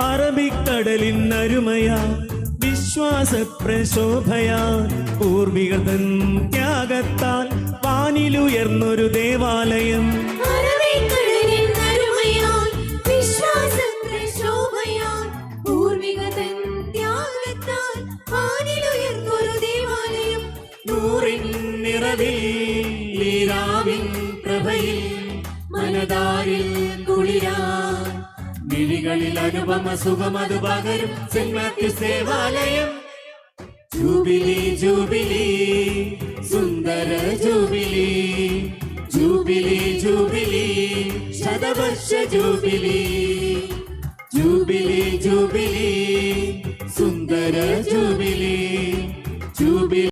അറബിക്കടലിനരുമയാ വിശ്വാസ പ്രശോഭയാ പൂർവികൾ തൻ ത്യാഗത്താൽ വാനിലുയർന്നൊരു ദേവാലയം. അറബിക്കടലിൻ വിശ്വാസപ്രശോഭയാൽ പ്രഭയിൽ മനതാരിൽ കുളിരാ മിഴികളിൽ അനുപമ സുഖമത് പകരും. സെന്റ് സേവാലയം. ജൂബിലി ജൂബിലി സുന്ദര ജൂബിലി. ജൂബിലി ജൂബിലി ശതവർഷ ജൂബിലി. ജൂബിലി ജൂബിലി സുന്ദര ജൂബിലി. ജൂബിലി